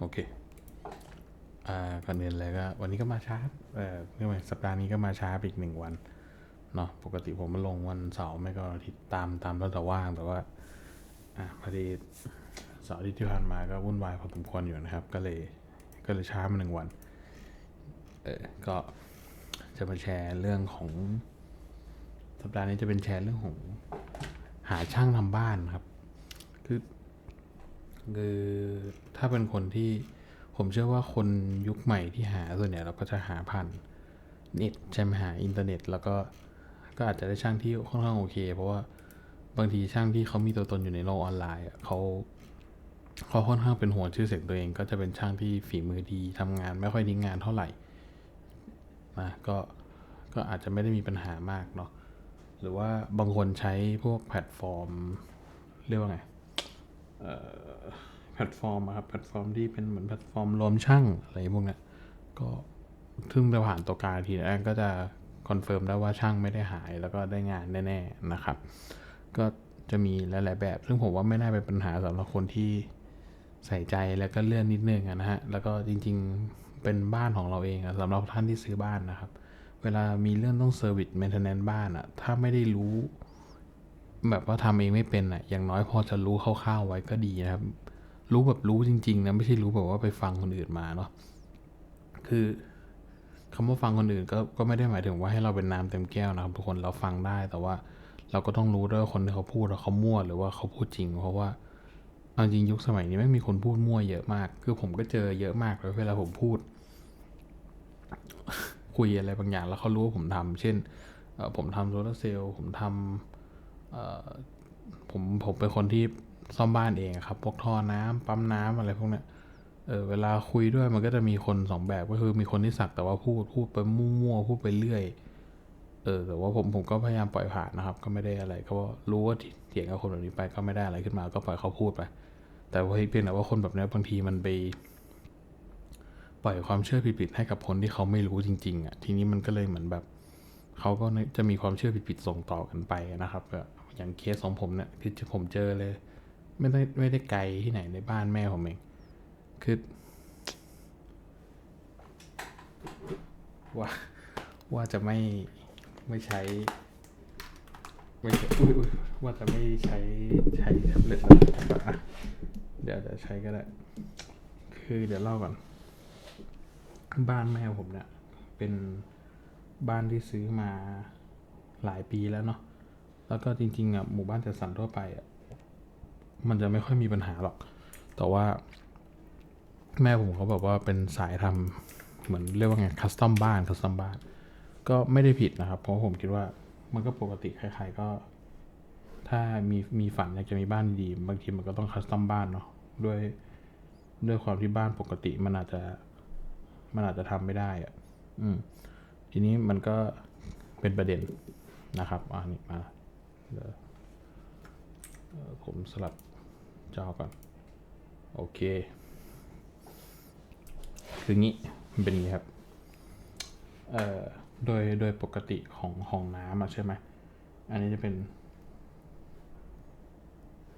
โอเคอ่าก่อนอื่นเลยก็วันนี้ก็มาช้ารับเอ่อเรื่องสัปดาห์นี้ก็มาช้าอีกหนึ่งวันเนาะปกติผมมาลงวันเสาร์ไม่ก็อาทิตย์ตามตามแล้วแต่ว่างแต่ว่าอ่าพอดีเสาร์ที่ผ่านมาก็วุ่นวายพอสมควรอยู่นะครับ ก็เลยก็เลยช้ามาหนึ่งวันเออก็จะมาแชร์เรื่องของสัปดาห์นี้จะเป็นแชร์เรื่องของหาช่างทำบ้านครับ คือ คือถ้าเป็นคนที่ผมเชื่อว่าคนยุคใหม่ที่หาส่วนใหญ่เราก็จะหาผ่านเน็ตใช่ไหมหาอินเทอร์เน็ต แล้วก็ก็อาจจะได้ช่างที่ค่อนข้างโอเค เพราะว่าบางทีช่างที่เขามีตัวตนอยู่ในโลกออนไลน์เขาเขาค่อนข้างเป็นห่วงชื่อเสียงตัวเอง ก็จะเป็นช่างที่ฝีมือดีทำงานไม่ค่อยทิ้งงานเท่าไหร่นะก็ก็อาจจะไม่ได้มีปัญหามากเนาะหรือว่าบางคนใช้พวกแพลตฟอร์ม เรียกว่าไง แพลตฟอร์มครับแพลตฟอร์มที่เป็นเหมือนแพลตฟอร์มรวมช่างอะไรพวกนี้ก็ซึ่งจะผ่านตัวกลางทีแรกก็จะคอนเฟิร์มได้ว่าช่างไม่ได้หายแล้วก็ได้งานแน่ๆนะครับ ก็จะมีหลายๆแบบ ซึ่งผมว่าไม่น่าเป็นปัญหาสำหรับคนที่ใส่ใจแล้วก็เลื่อนนิดนึงนะฮะ แล้วก็จริงๆเป็นบ้านของเราเองสำหรับท่านที่ซื้อบ้านนะครับ เวลามีเรื่องต้องเซอร์วิสเมนเทนแนนบ้านอะถ้าไม่ได้รู้ แบบว่าทำเองไม่เป็นอะ อย่างน้อยพอจะรู้คร่าวๆไว้ก็ดีนะครับ รู้แบบรู้จริง ๆ นะไม่ใช่รู้แบบว่าไปฟังคนอื่นมาเนาะคือคำว่าฟังคนอื่นก็ก็ไม่ได้หมายถึงว่าให้เราเป็นน้ำเต็มแก้วนะครับทุกคนเราฟังได้แต่ว่าเราก็ต้องรู้ด้วยคนที่เขาพูดว่าเขามั่วหรือว่าเขาพูดจริง เพราะว่าเอาจริงยุคสมัยนี้ไม่มีคนพูดมั่วเยอะมาก คือผมก็เจอเยอะมากเลยเวลาผมพูด คุยอะไรบางอย่างแล้วเขารู้ว่าผมทำเช่นผมทำโซลาร์เซลล์ผมทำเอ่อ ผมผมเป็นคนที่ซ่อมบ้านเองครับ พวกท่อน้ำปั๊มน้ำอะไรพวกเนี้ยเออเวลาคุยด้วยมันก็จะมีคนสองแบบก็คือมีคนที่สักแต่ว่าพูดพูดไปมั่วๆพูดไปเรื่อย เออแต่ว่าผมผมก็พยายามปล่อยผ่านนะครับ ก็ไม่ได้อะไรก็รู้ว่าเถียงกับคนแบบนี้ไปก็ไม่ได้อะไรขึ้นมา ก็ปล่อยเขาพูดไป แต่ว่าเพียงแต่ว่าคนแบบนี้บางทีมันไปปล่อยความเชื่อผิดๆให้กับคนที่เขาไม่รู้จริง ๆอะทีนี้มันก็เลยเหมือนแบบเขาก็จะมีความเชื่อผิดๆส่งต่อกันไปนะครับก็ อย่างเคสของผมเนี่ยคือผมเจอเลย ไม่ได้ไม่ได้ไกลที่ไหนในบ้านแม่ผมเอง คือว่าว่าจะไม่ไม่ใช้ไม่ใช่อุ๊ยว่าจะไม่ใช้ใช้เล็ตแล้วอะเดี๋ยวจะใช้ก็ได้ คือเดี๋ยวเล่าก่อน บ้านแม่ผมเนี่ยเป็นบ้านที่ซื้อมาหลายปีแล้วเนาะ แล้วก็จริงๆอะหมู่บ้านจัดสรรทั่วไปอะมันจะไม่ค่อยมีปัญหาหรอก แต่ว่า แม่ผมเขาแบบว่าเป็นสายทำเหมือนเรียกว่าไงคัสตอมบ้านคัสตอมบ้าน ก็ไม่ได้ผิดนะครับ เพราะผมคิดว่ามันก็ปกติใครๆก็ ถ้ามีมีฝันอยากจะมีบ้านดี บางทีมันก็ต้องคัสตอมบ้านเนาะด้วยด้วยความที่บ้านปกติมันอาจจะมันอาจจะทำไม่ได้อะอืม ทีนี้มันก็เป็นประเด็นนะครับอ่านี่มา ผมสลับจอก่อน โอเค คืองี้มันเป็นงี้ครับ เอ่อ โดย โดยปกติของห้องน้ำอะใช่ไหม อันนี้จะเป็น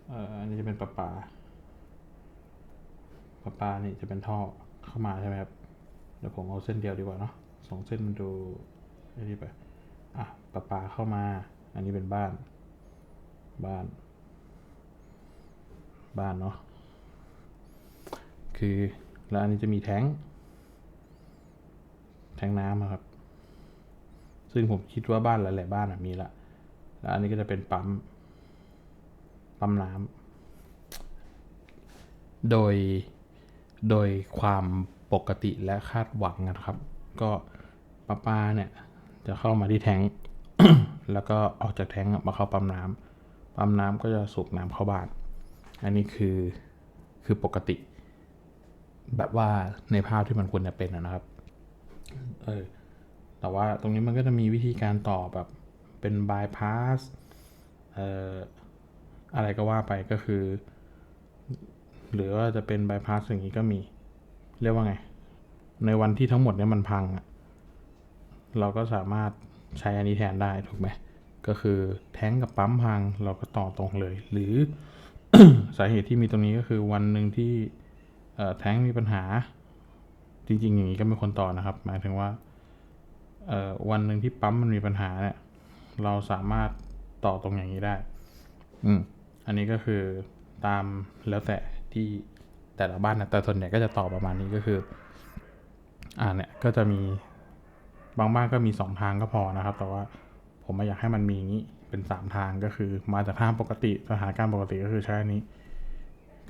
เอ่อ อันนี้จะเป็นประปาประปานี่จะเป็นท่อเข้ามาใช่ไหมครับ เดี๋ยวผมเอาเส้นเดียวดีกว่าเนาะสองเส้นมันดูนี่ไป อะประปาเข้ามา อันนี้เป็นบ้าน บ้าน บ้านเนาะคือแล้วอันนี้จะมีแท้ง แท้งน้ำครับ ซึ่งผมคิดว่าบ้านหลาย ๆ บ้านมีละแล้วอันนี้ก็จะเป็นปั๊มปั๊มน้ำโดยโดยความปกติและคาดหวังนะครับ ก็ประปาเนี่ย จะเข้ามาที่แทงแล้วก็ออกจากแทงมาเข้าปั๊มน้ำ ปั๊มน้ำก็จะสูบน้ำเข้าบ้าน อันนี้คือคือปกติ แบบว่าในภาพที่มันควรจะเป็นนะครับเออแต่ว่าตรงนี้มันก็จะมีวิธีการต่อแบบเป็นบายพาสเอ่ออะไรก็ว่าไปก็คือ หรือว่าจะเป็นบายพาสอย่างนี้ก็มี เรียกว่าไง ในวันที่ทั้งหมดเนี่ยมันพังอะเราก็สามารถใช้อันนี้แทนได้ถูกไหม ก็คือแท้งกับปั๊มพังเราก็ต่อตรงเลย หรือสาเหตุที่มีตรงนี้ก็คือวันหนึ่งที่แท้งมีปัญหา จริงๆอย่างนี้ก็ไม่ควรต่อนะครับ หมายถึงว่าวันหนึ่งที่ปั๊มมันมีปัญหาเนี่ยเราสามารถต่อตรงอย่างนี้ได้ อืม อันนี้ก็คือตามแล้วแต่ที่แต่ละบ้านนะแต่ส่วนใหญ่ก็จะต่อประมาณนี้ก็คือ อ่าเนี่ยก็จะมีบางบ้านก็มีสองทางก็พอนะครับ แต่ว่า ผมไม่อยากให้มันมีอย่างนี้เป็นสามทางก็คือมาจากทางปกติสถานการณ์ปกติก็คือใช้อันนี้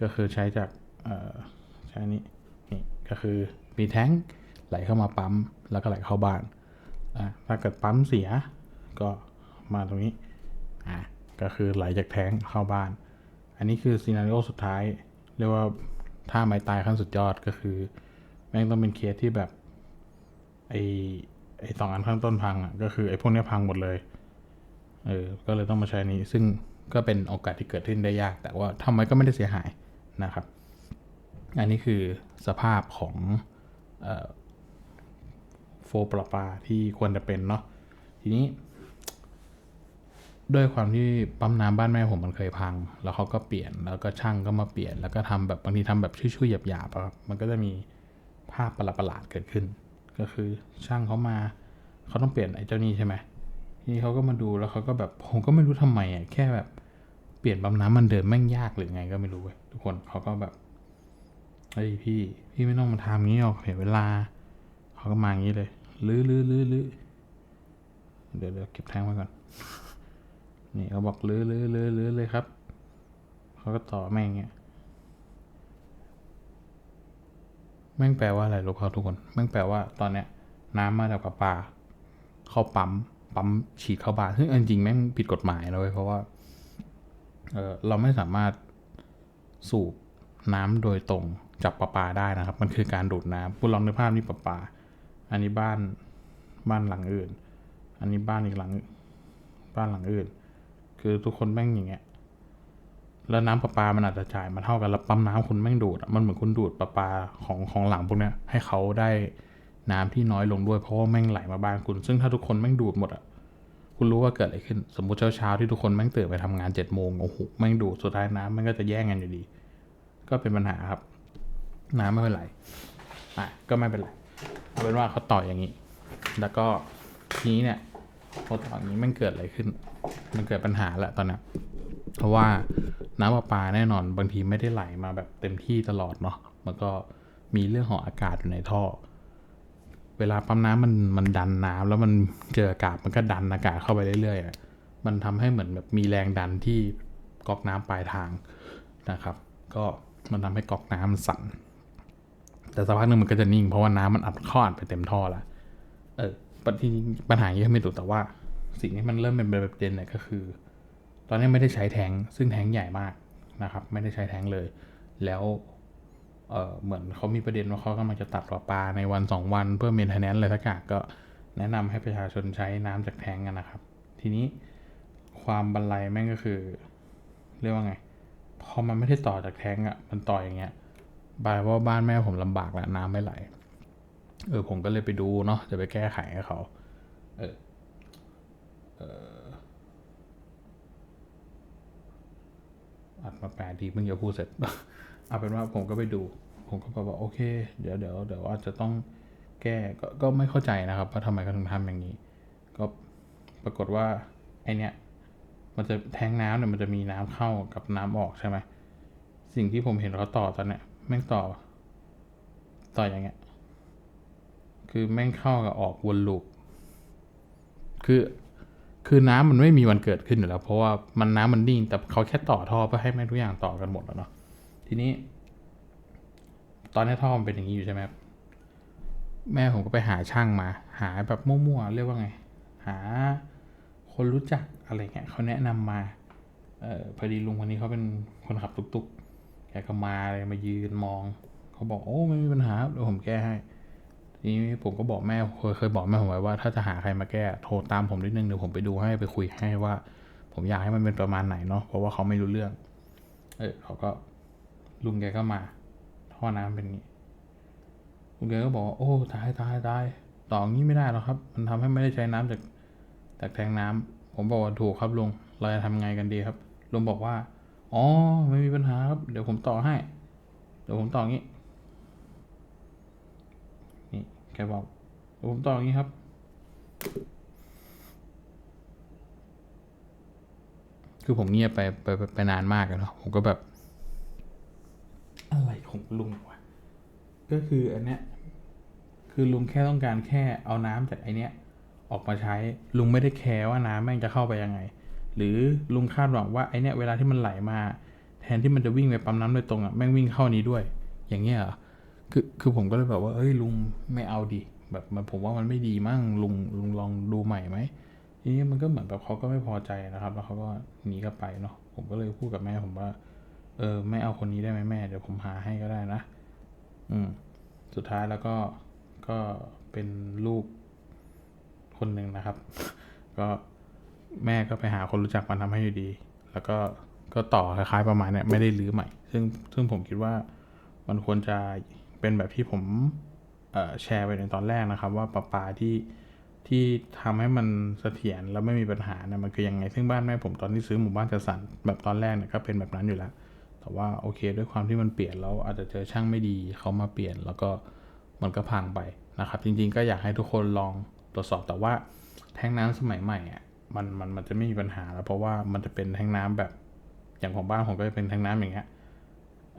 ก็คือใช้จากเอ่อใช้อันนี้นี่ก็คือมีแท้งไหลเข้ามาปั๊มแล้วก็ไหลเข้าบ้านอะถ้าเกิดปั๊มเสียก็มาตรงนี้อะก็คือไหลจากแท้งเข้าบ้าน อันนี้คือซีนารีโอสุดท้าย เรียกว่าถ้าไม้ตายขั้นสุดยอดก็คือ แม่งต้องเป็นเคสที่แบบไอ ไอสองอันข้างต้นพังอะก็คือไอพวกนี้พังหมดเลยเออก็เลยต้องมาใช้นี้ ซึ่งก็เป็นโอกาสที่เกิดขึ้นได้ยาก แต่ว่าทำไมก็ไม่ได้เสียหายนะครับ อันนี้คือสภาพของโฟประปาที่ควรจะเป็นเนาะทีนี้ ด้วยความที่ปั๊มน้ำบ้านแม่ผมมันเคยพัง แล้วเขาก็เปลี่ยนแล้วก็ช่างก็มาเปลี่ยน แล้วก็ทำแบบบางทีทำแบบช่วๆหยาบๆครับมันก็จะมีภาพประหลาดๆเกิดขึ้น ก็คือช่างเขามาเขาต้องเปลี่ยนไอ้เจ้านี่ใช่ไหมทีนี้เขาก็มาดูแล้วเขาก็แบบผมก็ไม่รู้ทำไมอะแค่แบบเปลี่ยนปั๊มน้ำมันเดิมแม่งยากหรือไงก็ไม่รู้เว้ยทุกคนเขาก็แบบเฮ้ยพี่พี่ไม่ต้องมาทำงี้หรอกเสียเวลาเขาก็มาอย่างนี้เลยลื้อลื้อลื้อลื้อเดี๋ยวเดี๋ยวเก็บแทงไว้ก่อนนี่เขาบอกลื้อลื้อลื้อลื้อเลยครับเขาก็ต่อแม่งอย่างเงี้ย แม่งแปลว่าอะไรรู้ครับทุกคน แม่งแปลว่าตอนเนี้ยน้ำมาจากประปาเข้าปั๊มปั๊มฉีดเข้าบ้านซึ่งจริงๆแม่งผิดกฎหมายนะเว้ยเพราะว่าเออเราไม่สามารถสูบน้ำโดยตรงจากประปาได้นะครับ มันคือการดูดน้ำคุณลองนึกภาพนี่ประปา อันนี้บ้านบ้านหลังอื่น อันนี้บ้านอีกหลัง บ้านหลังอื่น คือทุกคนแม่งอย่างเงี้ย แล้วน้ำประปา มันอาจจะจ่ายมาเท่ากัน แล้วปั๊มน้ำคุณแม่งดูด มันเหมือนคุณดูดประปาของของหลังพวกเนี้ยให้เขาได้น้ำที่น้อยลงด้วย เพราะว่าแม่งไหลมาบ้านคุณ ซึ่งถ้าทุกคนแม่งดูดหมดอะ คุณรู้ว่าเกิดอะไรขึ้น สมมติเช้าๆที่ทุกคนแม่งตื่นไปทำงานเจ็ดโมงโอ้โห แม่งดูด สุดท้ายน้ำมันก็จะแย่งกันอยู่ดี ก็เป็นปัญหาครับ น้ำไม่เป็นไรอะ ก็ไม่เป็นไร เอาเป็นว่าเขาต่ออย่างนี้ แล้วก็ทีนี้เนี่ยพอต่ออย่างนี้แม่งเกิดอะไรขึ้น มันเกิดปัญหาแหละตอนนี้เพราะว่า น้ำประปาแน่นอน บางทีไม่ได้ไหลมาแบบเต็มที่ตลอดเนาะมันก็มีเรื่องของอากาศอยู่ในท่อ เวลาปั๊มน้ำมันมันดันน้ำแล้วมันเจออากาศมันก็ดันอากาศเข้าไปเรื่อยๆอะมันทำให้เหมือนแบบมีแรงดันที่ก๊อกน้ำปลายทางนะครับ ก็มันทำให้ก๊อกน้ำมันสั่นแต่สักพักหนึ่งมันก็จะนิ่งเพราะว่าน้ำมันอัดข้าอัดไปเต็มท่อละเออปัญหาปัญหานี้ไม่ถูกแต่ว่าสิ่งที่มันเริ่มเป็นประเด็นเนี่ยก็คือ อนนี้ไม่ได้ใช้แทงซึ่งแทงใหญ่มากนะครับไม่ได้ใช้แทงเลย แล้วเเหมือนเขามีประเด็นว่าเขากำลังจะตัดประปลาในวันสองวันเพื่อเมนเทนแนนซ์อะไรสักอย่างก็แนะนำให้ประชาชนใช้น้ำจากแทงกันนะครับ ทีนี้ความบันไลแม่งก็คือ เรียกว่าไง พอมันไม่ได้ต่อจากแทงค์อะมันต่ออย่างเงี้ยบายว่าบ้านแม่ผมลำบากแล้วน้ำไม่ไหล เออผมก็เลยไปดูเนาะจะไปแก้ไขให้เขาเอออั อัดมาแปดทีเพิ่งจะพูดเสร็จเอาเป็นว่าผมก็ไปดู ผมก็บอกว่าโอเค เดี๋ยวเดี๋ยวเดี๋ยวอาจจะต้องแก้ก็ก็ไม่เข้าใจนะครับว่าทำไมเขาถึงทำอย่างนี้ ก็ปรากฏว่าไอเนี้ยมันจะแทงน้ำเนี่ยมันจะมีน้ำเข้ากับน้ำออกใช่ไหมสิ่งที่ผมเห็นเขาต่อตอนเนี้ยแม่งต่อ ต่ออย่างเงี้ย คือแม่งเข้ากับออกวนลูปคือ คือน้ำมันไม่มีวันเกิดขึ้นอยู่แล้ว เพราะว่ามันน้ำมันนิ่ง แต่เขาแค่ต่อท่อเพื่อให้แม่ทุกอย่างต่อกันหมดแล้วเนาะทีนี้ ตอนนี้ท่อมันเป็นอย่างนี้อยู่ใช่ไหมแม่ผมก็ไปหาช่างมา หาแบบมั่วๆเรียกว่าไง หา คนรู้จักอะไรเงี้ยเขาแนะนำมาเออพอดีลุงคนนี้เขาเป็นคนขับตุกๆแกก็มาเลยมายืนมอง เขาบอกโอ้ไม่มีปัญหาเดี๋ยวผมแก้ให้ นี้ผมก็บอกแม่เคยเคยบอกแม่ผมไว้ว่าถ้าจะหาใครมาแก้โทรตามผมนิดนึงเดี๋ยวผมไปดูให้ไปคุยให้ว่า ผมอยากให้มันเป็นประมาณไหนเนาะเพราะว่าเขาไม่รู้เรื่อง เออเขาก็ลุงแกก็มาท่อน้ำเป็นนี้ลุงแกก็บอกว่าโอ้ตายตายตายต่ออย่างนี้ไม่ได้หรอกครับ มันทำให้ไม่ได้ใช้น้ำจากจากแทงน้ำผมบอกว่าถูกครับลุงเราจะทำไงกันดีครับลุงบอกว่าอ๋อไม่มีปัญหาครับ เดี๋ยวผมต่อให้ เดี๋ยวผมต่ออย่างนี้ แกบอกผมต่ออย่างนี้ครับ คือผมเงียบไปไปไปไปนานมากอะเนาะผมก็แบบ อะไรของลุงวะก็คืออันเนี้ยคือลุงแค่ต้องการแค่เอาน้ำจากไอเนี้ยออกมาใช้ลุงไม่ได้แคร์ว่าน้ำแม่งจะเข้าไปยังไง หรือลุงคาดหวังว่าไอเนี้ยเวลาที่มันไหลมา แทนที่มันจะวิ่งไปปั๊มน้ำโดยตรงอะแม่งวิ่งเข้านี้ด้วย อย่างเงี้ยเหรอ คือคือผมก็เลยแบบว่าเอ้ยลุงไม่เอาดิแบบมันผมว่ามันไม่ดีมั่งลุงลุงลองดูใหม่ไหมทีนี้มันก็เหมือนแบบเขาก็ไม่พอใจนะครับ แล้วเขาก็หนีกลับไปเนาะผมก็เลยพูดกับแม่ผมว่า เออไม่เอาคนนี้ได้ไหมแม่เดี๋ยวผมหาให้ก็ได้นะ อืม สุดท้ายแล้วก็ก็เป็นลูกคนหนึ่งนะครับ ก็แม่ก็ไปหาคนรู้จักมาทำให้อยู่ดี แล้วก็ก็ต่อคล้ายๆประมาณเนี้ยไม่ได้รื้อใหม่ ซึ่งซึ่งผมคิดว่ามันควรจะ เป็นแบบที่ผมแชร์ไปในตอนแรกนะครับ ว่าประปาที่ที่ทำให้มันเสถียรแล้วไม่มีปัญหาเนี่ยมันคือยังไง ซึ่งบ้านแม่ผมตอนที่ซื้อหมู่บ้านจัดสรรแบบตอนแรกเนี่ยก็เป็นแบบนั้นอยู่แล้ว แต่ว่าโอเค ด้วยความที่มันเปลี่ยนแล้วอาจจะเจอช่างไม่ดีเขามาเปลี่ยน แล้วก็มันก็พังไปนะครับ จริง ๆ ก็อยากให้ทุกคนลองตรวจสอบแต่ว่าแท้งน้ำสมัยใหม่อะมันมันมันจะไม่มีปัญหาแล้ว เพราะว่ามันจะเป็นแท้งน้ำแบบอย่างของบ้านผมก็จะเป็นแท้งน้ำอย่างเงี้ย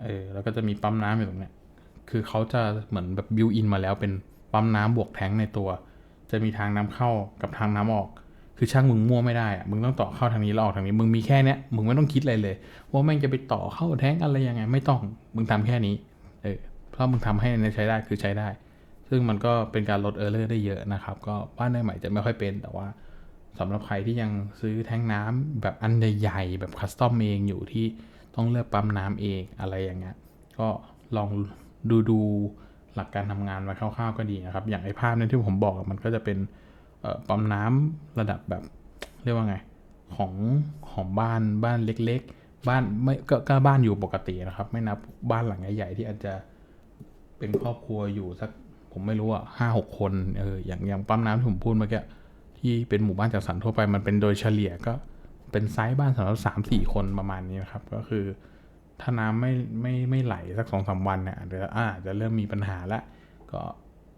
เออแล้วก็จะมีปั๊มน้ำอยู่ตรงเนี้ย คือเขาจะเหมือนแบบบิวอินมาแล้วเป็นปั๊มน้ำบวกแทงในตัว จะมีทางน้ำเข้ากับทางน้ำออก คือช่างมึงมั่วไม่ได้อะมึงต้องต่อเข้าทางนี้แล้วออกทางนี้ มึงมีแค่เนี้ย มึงไม่ต้องคิดอะไรเลย ว่าแม่งจะไปต่อเข้าแทงอะไรยังไง ไม่ต้อง มึงทำแค่นี้ เออถ้าะมึงทำให้ในใช้ได้คือใช้ได้ ซึ่งมันก็เป็นการลดเออร์เลอร์ได้เยอะนะครับ ก็บ้านใหม่จะไม่ค่อยเป็น แต่ว่าสำหรับใครที่ยังซื้อแทงน้ำแบบอันใหญ่ๆแบบคัสตอมเองอยู่ที่ต้องเลือกปั๊มน้ำเองอะไรอย่างเงี้ย ก็ลอง ดูดูหลักการทำงานมาคร่าวๆก็ดีนะครับ อย่างไอ้ภาพนี้ที่ผมบอกมันก็จะเป็นปั๊มน้ำระดับแบบเรียกว่าไงของของบ้านบ้านเล็ก ๆ บ้านไม่ก็ก็บ้านอยู่ปกตินะครับ ไม่นับบ้านหลังใหญ่ๆที่อาจจะเป็นครอบครัวอยู่สักผมไม่รู้อะห้าหกคนเอออย่างอย่างปั๊มน้ำที่ผมพูดเมื่อกี้ที่เป็นหมู่บ้านจัดสรรทั่วไปมันเป็นโดยเฉลี่ยก็เป็นไซส์บ้านสำหรับสามสี่คนประมาณนี้นะครับ ก็คือ ถ้าน้ำไม่ไม่ไม่ไหลสักสองสามวันเนี่ยเดี๋ยวอาจจะเริ่มมีปัญหาละก็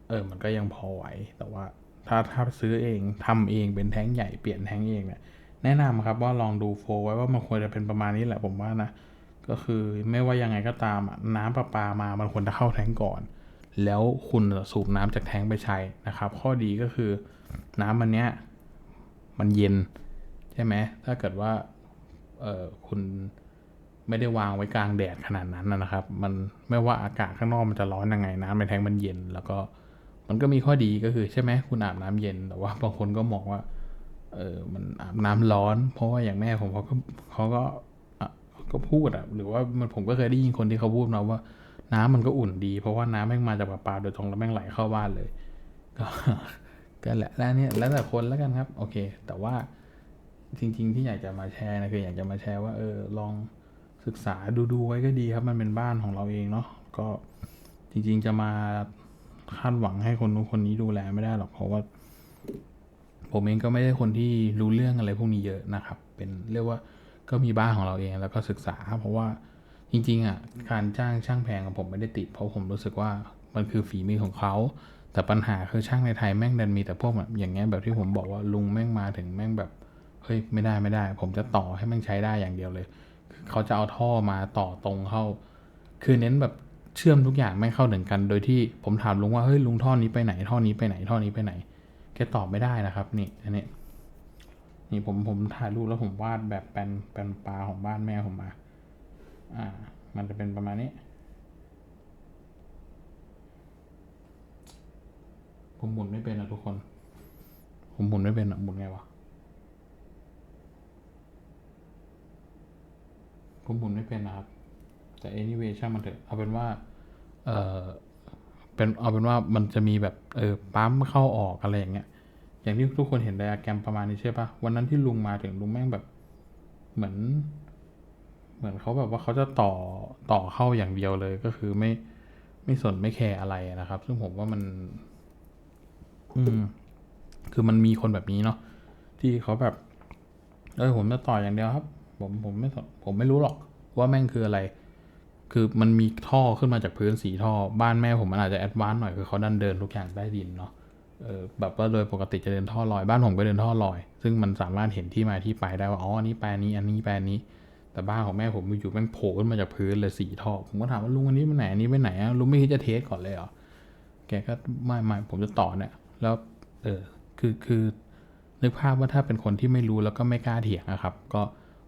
เออมันก็ยังพอไหว แต่ว่าถ้าถ้าซื้อเองทำเองเป็นแท้งใหญ่เปลี่ยนแท้งเองเนี่ยแนะนำครับว่าลองดูโฟไว้ว่ามันควรจะเป็นประมาณนี้แหละผมว่านะก็คือไม่ว่ายังไงก็ตามน้ำประปามามันควรจะเข้าแท้งก่อน แล้วคุณสูบน้ำจากแท้งไปใช้นะครับ ข้อดีก็คือน้ำมันเนี้ยมันเย็นใช่ไหมถ้าเกิดว่าเออคุณ ไม่ได้วางไว้กลางแดดขนาดนั้นนะครับ มันไม่ว่าอากาศข้างนอกมันจะร้อนยังไงน้ำในแทงมันเย็น แล้วก็มันก็มีข้อดีก็คือใช่ไหมคุณอาบน้ำเย็น แต่ว่าบางคนก็มองว่า เออมันอาบน้ำร้อน เพราะว่าอย่างแม่ผมเขาก็เขาก็อะก็พูดอะหรือว่ามันผมก็เคยได้ยินคนที่เขาพูดมาว่า น้ำมันก็อุ่นดี เพราะว่าน้ำแม่งมาจากประปาโดยตรงแล้วแม่งไหลเข้าบ้านเลย ก็ก็แหละแล้วเนี่ยแล้วแต่คนแล้วกันครับ โอเค แต่ว่าจริง ๆ ที่อยากจะมาแชร์นะคืออยากจะมาแชร์ว่าเออลอง ศึกษาดูดูๆไว้ก็ดีครับ มันเป็นบ้านของเราเองเนาะก็จริง ๆจะมาคาดหวังให้คนนู้นคนนี้ดูแลไม่ได้หรอกเพราะว่า ผมเองก็ไม่ได้คนที่รู้เรื่องอะไรพวกนี้เยอะนะครับ เป็นเรียกว่าก็มีบ้านของเราเองแล้วก็ศึกษา เพราะว่าจริงๆอะการจ้างช่างแพงของผมไม่ได้ติด เพราะผมรู้สึกว่ามันคือฝีมือของเขา แต่ปัญหาคือช่างในไทยแม่งดันมีแต่พวกแบบอย่างเงี้ยแบบที่ผมบอกว่าลุงแม่งมาถึงแม่งแบบเฮ้ยไม่ได้ไม่ได้ ผมจะต่อให้แม่งใช้ได้อย่างเดียวเลย เขาจะเอาท่อมาต่อตรงเข้า คือเน้นแบบเชื่อมทุกอย่างไม่เข้าถึงกัน โดยที่ผมถามลุงว่าเฮ้ยลุงท่อนี้ไปไหนท่อนี้ไปไหนท่อนี้ไปไหนแกตอบไม่ได้นะครับนี่อันนี้นี่ผมผมถ่ายรูปแล้วผมวาดแบบแปนแปนปลาของบ้านแม่ผมมา อ่า มันจะเป็นประมาณนี้ผมหมุนไม่เป็นอะทุกคน ผมหมุนไม่เป็นอะหมุนไงวะ ผมหมุนไม่เป็นนะครับ แต่ anyway ช่างมันเถอะเอาเป็นว่า เออเป็นเอาเป็นว่ามันจะมีแบบเออปั๊มเข้าออกอะไรอย่างเงี้ย อย่างที่ทุกคนเห็นไดอะแกรมประมาณนี้ใช่ปะวันนั้นที่ลุงมาถึงลุงแม่งแบบ เหมือน เหมือนเขาแบบว่าเขาจะต่อต่อเข้าอย่างเดียวเลยก็คือไม่ไม่สนไม่แคร์อะไรนะครับ ซึ่งผมว่ามัน อืม คือมันมีคนแบบนี้เนาะที่เขาแบบเออผมจะต่ออย่างเดียวครับ ผมผมไม่สนผมไม่รู้หรอกว่าแม่งคืออะไร คือมันมีท่อขึ้นมาจากพื้นสีท่อ บ้านแม่ผมมันอาจจะแอดวานซ์หน่อยคือเขาดันเดินทุกอย่างใต้ดินเนาะเออแบบว่าโดยปกติจะเดินท่อลอย บ้านผมก็เดินท่อลอย ซึ่งมันสามารถเห็นที่มาที่ไปได้ว่าอ๋ออันนี้แปลนี้อันนี้แปลนี้ แต่บ้านของแม่ผมอยู่แม่งโผล่ขึ้นมาจากพื้นเลยสีท่อผมก็ถามว่าลุงอันนี้ไปไหนอันนี้ไปไหนอะลุงไม่คิดจะเทสก่อนเลยเหรอแกก็ไม่ไม่ผมจะต่อเนี่ย แล้วเออคือคือนึกภาพว่าถ้าเป็นคนที่ไม่รู้แล้วก็ไม่กล้าเถียงนะครับ ก็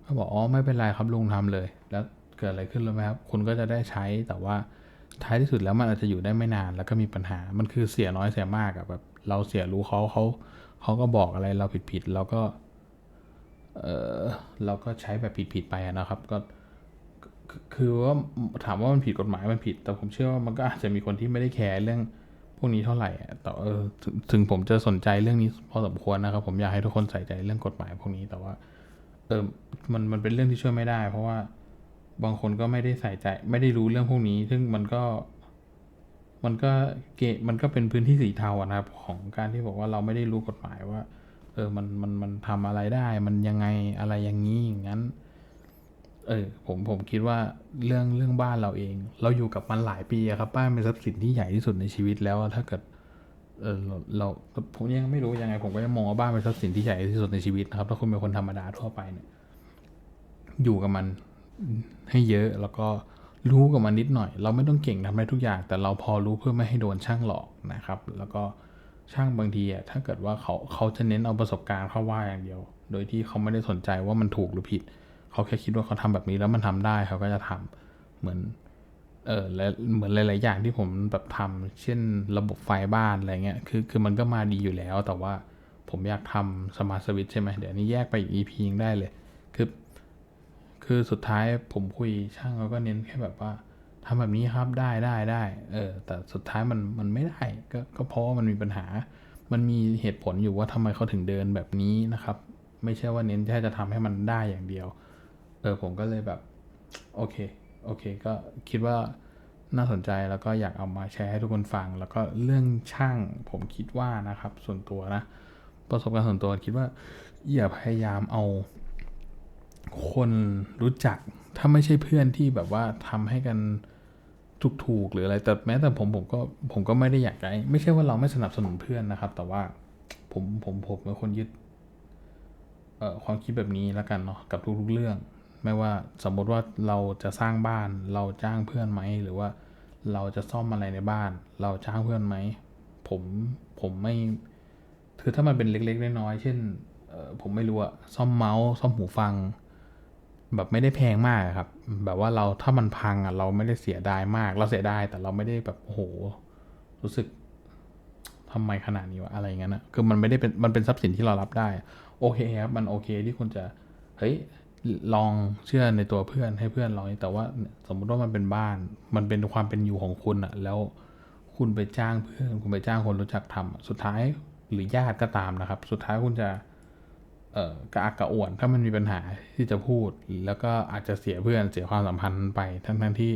ก็บอกอ๋อไม่เป็นไรครับลุงทำเลย แล้วเกิดอะไรขึ้นรู้ไหมครับ คุณก็จะได้ใช้แต่ว่าท้ายที่สุดแล้วมันอาจจะอยู่ได้ไม่นานแล้วก็มีปัญหา มันคือเสียน้อยเสียมากอะแบบเราเสียรู้เขาเขาเขาก็บอกอะไรเราผิดผิดๆเราก็เออเราก็ใช้แบบผิดๆไปะนะครับ ก็คือว่าถามว่ามันผิดกฎหมายมันผิด แต่ผมเชื่อว่ามันก็อาจจะมีคนที่ไม่ได้แคร์เรื่องพวกนี้เท่าไหร่แต่เออถึงผมจะสนใจเรื่องนี้พอสมควรนะครับ ผมอยากให้ทุกคนใส่ใจเรื่องกฎหมายพวกนี้แต่ว่า เออมันมันเป็นเรื่องที่ช่วยไม่ได้ เพราะว่าบางคนก็ไม่ได้ใส่ใจ ไม่ได้รู้เรื่องพวกนี้ ซึ่งมันก็ มันก็เกมันก็เป็นพื้นที่สีเทาอะนะครับ ของการที่บอกว่าเราไม่ได้รู้กฎหมายว่า เออมันมันมันทำอะไรได้ มันยังไงอะไรอย่างนี้อย่างนั้น เออ ผมผมคิดว่าเรื่องเรื่องบ้านเราเอง เราอยู่กับมันหลายปีอะครับบ้านเป็นทรัพย์สินที่ใหญ่ที่สุดในชีวิตแล้วถ้าเกิดเออเราผมยังไม่รู้ยังไง ผมก็จะมองว่าบ้านเป็นทรัพย์สินที่ใหญ่ที่สุดในชีวิตนะครับ ถ้าคุณเป็นคนธรรมดาทั่วไปเนี่ย อยู่กับมันให้เยอะแล้วก็รู้กับมันนิดหน่อย เราไม่ต้องเก่งทำได้ทุกอย่าง แต่เราพอรู้เพื่อไม่ให้โดนช่างหลอกนะครับ แล้วก็ช่างบางทีอะถ้าเกิดว่าเขาเขาจะเน้นเอาประสบการณ์เข้าว่าอย่างเดียว โดยที่เขาไม่ได้สนใจว่ามันถูกหรือผิด เขาแค่คิดว่าเขาทำแบบนี้แล้วมันทำได้เขาก็จะทำเหมือน เออและเหมือนหลาย ๆ อย่างที่ผมแบบทำเช่นระบบไฟบ้านอะไรเงี้ยคือคือมันก็มาดีอยู่แล้ว แต่ว่าผมอยากทำสมาร์ทสวิตใช่ไหมเดี๋ยวนี้แยกไปอีก EP ยังได้เลยคือคือสุดท้ายผมคุยช่างเขาก็เน้นแค่แบบว่าทำแบบนี้ครับได้ได้ได้เออแต่สุดท้ายมันมันไม่ได้ก็ก็เพราะว่ามันมีปัญหา มันมีเหตุผลอยู่ว่าทำไมเขาถึงเดินแบบนี้นะครับ ไม่ใช่ว่าเน้นแค่จะทำให้มันได้อย่างเดียวเออผมก็เลยแบบโอเค โอเค ก็คิดว่าน่าสนใจแล้วก็อยากเอามาแชร์ให้ทุกคนฟัง แล้วก็เรื่องช่างผมคิดว่านะครับ ส่วนตัวนะ ประสบการณ์ส่วนตัวคิดว่าอย่าพยายามเอา คนรู้จัก ถ้าไม่ใช่เพื่อนที่แบบว่าทำให้กันถูกๆหรืออะไรแต่แม้แต่ผมผมก็ผมก็ไม่ได้อยากจะไม่ใช่ว่าเราไม่สนับสนุนเพื่อนนะครับ แต่ว่าผมผมผมเป็นคนยึดความคิดแบบนี้แล้วกันเนาะกับทุกๆเรื่อง ไม่ว่าสมมติว่าเราจะสร้างบ้าน เราจ้างเพื่อนไหม หรือว่าเราจะซ่อมอะไรในบ้าน เราจ้างเพื่อนไหม ผมผมไม่คือถ้ามันเป็นเล็กๆน้อยๆเช่นผมไม่รู้อะซ่อมเมาส์ซ่อมหูฟัง แบบไม่ได้แพงมากครับ แบบว่าเราถ้ามันพังอะเราไม่ได้เสียดายมาก เราเสียดายแต่เราไม่ได้แบบโอ้โหรู้สึกทำไมขนาดนี้วะอะไรเงี้ยนะคือมันไม่ได้เป็นมันเป็นทรัพย์สินที่เรารับได้ โอเคครับ มันโอเคที่คุณจะ เฮ้ย ลองเชื่อในตัวเพื่อนให้เพื่อนลองแต่ว่าสมมุติว่ามันเป็นบ้าน มันเป็นความเป็นอยู่ของคุณอะแล้วคุณไปจ้างเพื่อน คุณไปจ้างคนรู้จักทำอะสุดท้ายหรือญาติก็ตามนะครับ สุดท้ายคุณจะเอ่อกระอักกระอ่วน ถ้ามันมีปัญหาที่จะพูด แล้วก็อาจจะเสียเพื่อนเสียความสัมพันธ์ไป ทั้งทั้งที่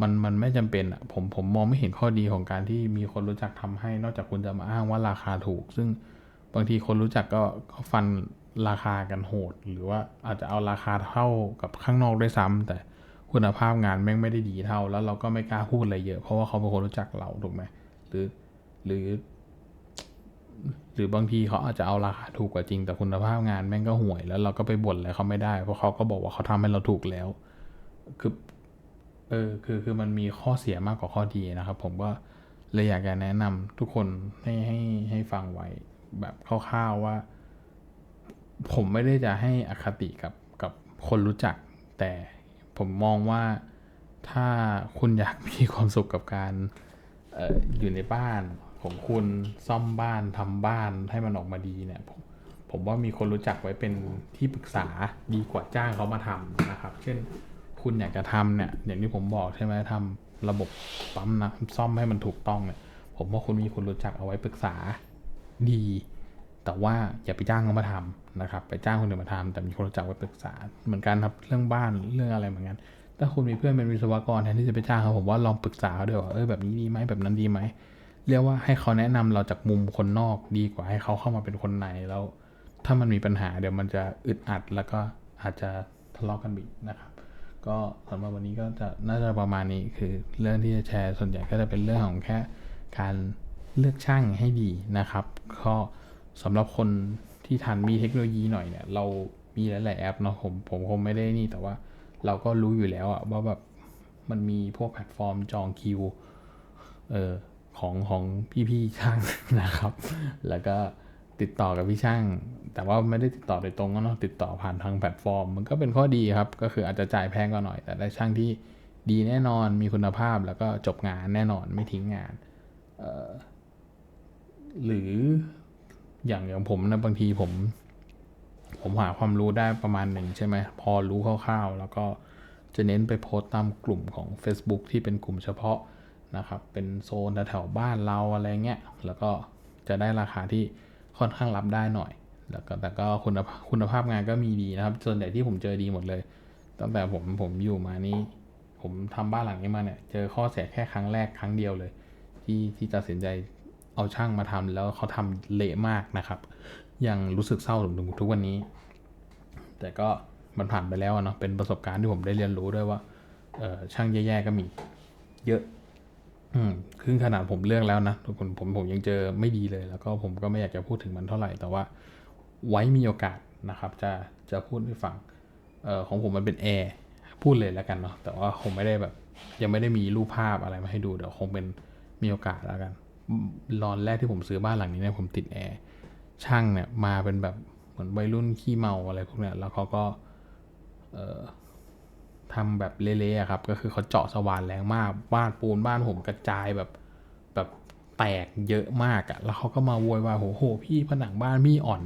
มันมันไม่จำเป็นอะผมผมมองไม่เห็นข้อดีของการที่มีคนรู้จักทำให้ นอกจากคุณจะมาอ้างว่าราคาถูก ซึ่งบางทีคนรู้จักก็ก็ฟัน ราคากันโหด หรือว่าอาจจะเอาราคาเท่ากับข้างนอกด้วยซ้ำแต่คุณภาพงานแม่งไม่ได้ดีเท่า แล้วเราก็ไม่กล้าพูดอะไรเยอะเพราะว่าเขาเป็นคนรู้จักเราถูกไหมหรือหรือ หรือบางทีเขาอาจจะเอาราคาถูกกว่าจริง แต่คุณภาพงานแม่งก็ห่วยแล้วเราก็ไปบ่นอะไรเขาไม่ได้ เพราะเขาก็บอกว่าเขาทำให้เราถูกแล้ว คือเออคือคือมันมีข้อเสียมากกว่าข้อดีนะครับ ผมก็เลยอยากจะแนะนำทุกคนให้ให้ให้ฟังไว้แบบคร่าวๆว่า ผมไม่ได้จะให้อคติกับกับคนรู้จัก แต่ผมมองว่าถ้าคุณอยากมีความสุขกับการอออยู่ในบ้านของคุณซ่อมบ้านทำบ้านให้มันออกมาดีเนี่ยผมผมว่ามีคนรู้จักไว้เป็นที่ปรึกษาดีกว่าจ้างเขามาทำนะครับ เช่นคุณอยากจะทำเนี่ยอย่างที่ผมบอกใช่ไหมทำระบบปั๊มนะซ่อมให้มันถูกต้องเนี่ยผมว่าคุณมีคนรู้จักเอาไว้ปรึกษาดี แต่ว่าอย่าไปจ้างเขามาทำนะครับ ไปจ้างคนอื่นมาทำแต่มีคนรู้จักไว้ปรึกษาเหมือนกันครับเรื่องบ้านเรื่องอะไรเหมือนกัน ถ้าคุณมีเพื่อนเป็นวิศวกรแทนที่จะไปจ้างเขาผมว่าลองปรึกษาเขาด้วยว่าเออแบบนี้ดีไหมแบบนั้นดีไหมเรียกว่าให้เขาแนะนำเราจากมุมคนนอกดีกว่าให้เขาเข้ามาเป็นคนในแล้ว ถ้ามันมีปัญหาเดี๋ยวมันจะอึดอัดแล้วก็อาจจะทะเลาะกันบีนะครับ ก็สำหรับวันนี้ก็จะน่าจะประมาณนี้คือเรื่องที่จะแชร์ส่วนใหญ่ก็จะเป็นเรื่องของแค่การเลือกช่างให้ดีนะครับก็ สำหรับคนที่ทันมีเทคโนโลยีหน่อยเนี่ยเรามีหลายๆแอปเนาะผมผมคงไม่ได้นี่แต่ว่าเราก็รู้อยู่แล้วอะว่าแบบมันมีพวกแพลตฟอร์มจองคิวเออของของพี่ๆช่างนะครับ แล้วก็ติดต่อกับพี่ช่าง แต่ว่าไม่ได้ติดต่อโดยตรงก็เนาะติดต่อผ่านทางแพลตฟอร์ม มันก็เป็นข้อดีครับ ก็คืออาจจะจ่ายแพงกว่าหน่อย แต่ได้ช่างที่ดีแน่นอนมีคุณภาพแล้วก็จบงานแน่นอนไม่ทิ้งงานเออหรือ อย่างอย่างผมนะบางทีผม ผมหาความรู้ได้ประมาณหนึ่งใช่ไหมพอรู้คร่าวๆ แล้วก็จะเน้นไปโพสต์ตามกลุ่มของ Facebook ที่เป็นกลุ่มเฉพาะนะครับ เป็นโซนแถวๆบ้านเราอะไรเงี้ย แล้วก็จะได้ราคาที่ค่อนข้างรับได้หน่อย แล้วก็แต่ก็คุณคุณภาพงานก็มีดีนะครับ ส่วนใหญ่ที่ผมเจอดีหมดเลย ตั้งแต่ผมผมอยู่มานี่ ผมทำบ้านหลังนี้มาเนี่ย เจอข้อเสียแค่ครั้งแรกครั้งเดียวเลย ที่ที่ตัดสินใจ เอาช่างมาทำแล้วเขาทำเละมากนะครับ ยังรู้สึกเศร้าถึงทุกวันนี้ แต่ก็มันผ่านไปแล้วเนาะเป็นประสบการณ์ที่ผมได้เรียนรู้ด้วยว่าเออช่างแย่ๆก็มีเยอะ อืมคือขนาดผมเลือกแล้วนะทุกคนผมผมยังเจอไม่ดีเลย แล้วก็ผมก็ไม่อยากจะพูดถึงมันเท่าไหร่ แต่ว่าไว้มีโอกาสนะครับ จะจะพูดให้ฟังเออของผมมันเป็นแอร์พูดเลยแล้วกันเนาะแต่ว่าคงไม่ได้แบบ ยังไม่ได้มีรูปภาพอะไรมาให้ดูเดี๋ยวคงเป็นมีโอกาสแล้วกัน รอนแรกที่ผมซื้อบ้านหลังนี้เนี่ยผมติดแอร์ช่างเนี่ยมาเป็นแบบเหมือนวัยรุ่นขี้เมาอะไรพวกเนี้ยแล้วเขาก็เอ่อทำแบบเละๆครับ ก็คือเขาเจาะสว่านแรงมาก บ้านปูนบ้านผมกระจายแบบแบบแตกเยอะมากอะแล้วเขาก็มาโวยวายโหโห พี่ผนังบ้านพี่อ่อน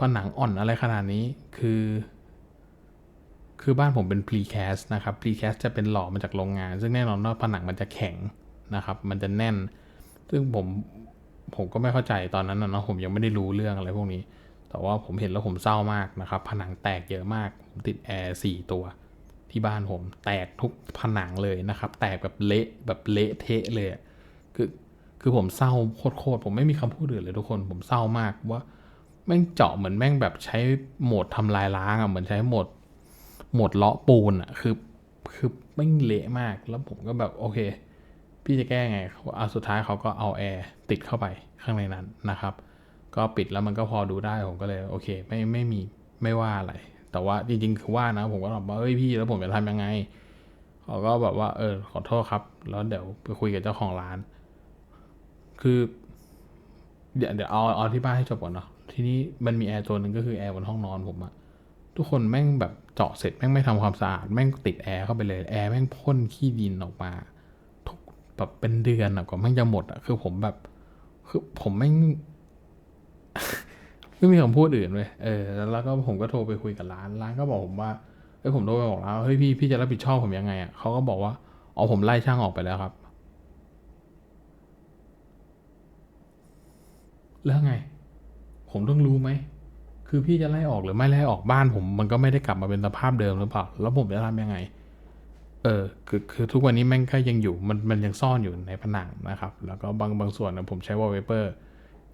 ผนังอ่อนอะไรขนาดนี้ คือ คือบ้านผมเป็น precast นะครับ precast จะเป็นหล่อมาจากโรงงาน ซึ่งแน่นอนว่าผนังมันจะแข็ง นะครับ มันจะแน่น ซึ่งผมผมก็ไม่เข้าใจตอนนั้นนะผมยังไม่ได้รู้เรื่องอะไรพวกนี้ แต่ว่าผมเห็นแล้วผมเศร้ามากนะครับ ผนังแตกเยอะมากผมติดแอร์สี่ตัว ที่บ้านผมแตกทุกผนังเลยนะครับ แตกแบบเละแบบเละเทะเลยคือคือผมเศร้าโคตรๆผมไม่มีคำพูดอื่นเลยทุกคนผมเศร้ามากว่าแม่งเจาะเหมือนแม่งแบบใช้โหมดทำลายล้างอะเหมือนใช้โหมดโหมดเลาะปูนอะคือคือแม่งเละมากแล้วผมก็แบบโอเค พี่จะแก้ไงเอาสุดท้ายเขาก็เอาแอร์ติดเข้าไปข้างในนั้นนะครับ ก็ปิดแล้วมันก็พอดูได้ผมก็เลยโอเค ไม่ไม่มีไม่ว่าอะไร แต่ว่าจริงๆคือว่านะผมก็แบบว่าเฮ้ยพี่แล้วผมจะทำยังไงเขาก็แบบว่าเออขอโทษครับ แล้วเดี๋ยวไปคุยกับเจ้าของร้าน คือ เดี๋ยวเดี๋ยวเอาเอาที่บ้านให้จบก่อนเนาะทีนี้มันมีแอร์ตัวหนึ่งก็คือแอร์บนห้องนอนผมอะทุกคนแม่งแบบเจาะเสร็จแม่งไม่ทำความสะอาดแม่งติดแอร์เข้าไปเลยแอร์แม่งพ่นขี้ดินออกมา แบบเป็นเดือนอะกว่าม่งจะหมดอะคือผมแบบ คือผมแม่ไม่มีคำพูดอื่นเลยเออ แล้วก็ผมก็โทรไปคุยกับร้าน ร้านก็บอกผมว่า เฮ้ยผมโทรไปบอกร้านว่าเฮ้ยพี่พี่จะรับผิดชอบผมยังไงอะเขาก็บอกว่า อ๋อผมไล่ช่างออกไปแล้วครับ แล้วไง ผมต้องรู้ไหม คือพี่จะไล่ออกหรือไม่ไล่ออกบ้านผม มันก็ไม่ได้กลับมาเป็นสภาพเดิมหรือเปล่า แล้วผมจะทำยังไง เออคือคือทุกวันนี้แม่งก็ยังอยู่มันมันยังซ่อนอยู่ในผนังนะครับ แล้วก็บางบางส่วนนะผมใช้วอลเปเปอร์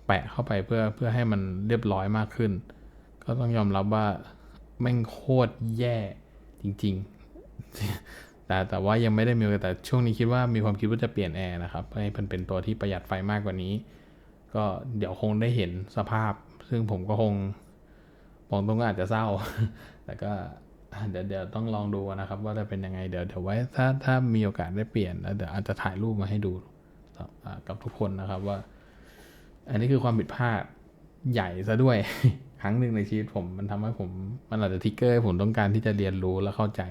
แปะเข้าไปเพื่อเพื่อให้มันเรียบร้อยมากขึ้น ก็ต้องยอมรับว่าแม่งโคตรแย่จริง ๆ แต่แต่ว่ายังไม่ได้มีแต่ช่วงนี้คิดว่ามีความคิดว่าจะเปลี่ยนแอร์นะครับให้มันเป็นตัวที่ประหยัดไฟมากกว่านี้ ก็เดี๋ยวคงได้เห็นสภาพ ซึ่งผมก็คงมองตรงก็อาจจะเศร้าแต่ก็ เดี๋ยวเดี๋ยวต้องลองดูนะครับ ว่าจะเป็นยังไงเดี๋ยวเดี๋ยวไว้ถ้าถ้ามีโอกาสได้เปลี่ยนเดี๋ยวอาจจะถ่ายรูปมาให้ดูกับทุกคนนะครับว่า อันนี้คือความผิดพลาดใหญ่ซะด้วย ครั้งหนึ่งในชีวิตผม มันทำให้ผมมันอาจจะทิกเกอร์ให้ผมต้องการที่จะเรียนรู้และเข้าใจ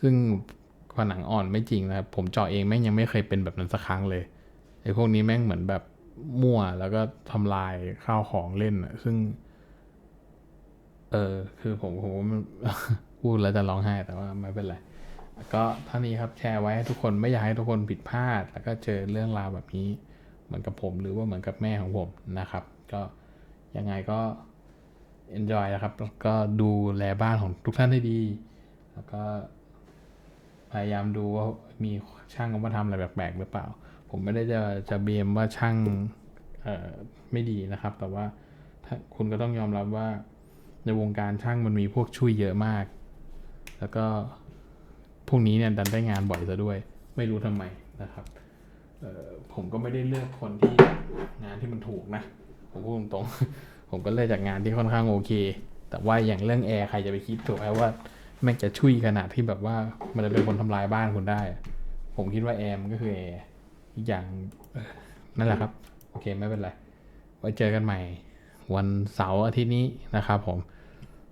ซึ่งผนังอ่อนไม่จริงนะครับ ผมเจาะเองแม่งยังไม่เคยเป็นแบบนั้นสักครั้งเลยไอ้พวกนี้แม่งเหมือนแบบมั่วแล้วก็ทำลายข้าวของเล่นอะซึ่ง เออคือผมผมว่ามัน พูดแล้วจะร้องไห้แต่ว่าไม่เป็นไรก็เท่านี้ครับแชร์ไว้ให้ทุกคนไม่อยากให้ทุกคนผิดพลาด แล้วก็เจอเรื่องราวแบบนี้ เหมือนกับผมหรือว่าเหมือนกับแม่ของผมนะครับ ก็ยังไงก็ enjoy นะครับแล้วก็ดูแลบ้านของทุกท่านให้ดี แล้วก็พยายามดูว่ามีช่างเขามาทำอะไรแปลกๆหรือเปล่า ผมไม่ได้จะจะเบียมว่าช่างเอ่อไม่ดีนะครับ แต่ว่าคุณก็ต้องยอมรับว่าในวงการช่างมันมีพวกช่วยเยอะมาก แล้วก็พวกนี้เนี่ยดันได้งานบ่อยซะด้วย ไม่รู้ทำไมนะครับผมก็ไม่ได้เลือกคนที่งานที่มันถูกนะ ผมพูดตรงๆผมก็เลือกจากงานที่ค่อนข้างโอเค แต่ว่าอย่างเรื่องแอร์ใครจะไปคิดถูกไหมว่าแม่งจะช่วยขนาดที่แบบว่ามันจะเป็นคนทำลายบ้านคุณได้ ผมคิดว่าแอร์มันก็คือแอร์อีกอย่างนั่นแหละครับ โอเคไม่เป็นไร ไว้เจอกันใหม่ วันเสาร์อาทิตย์นี้นะครับผม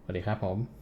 สวัสดีครับผม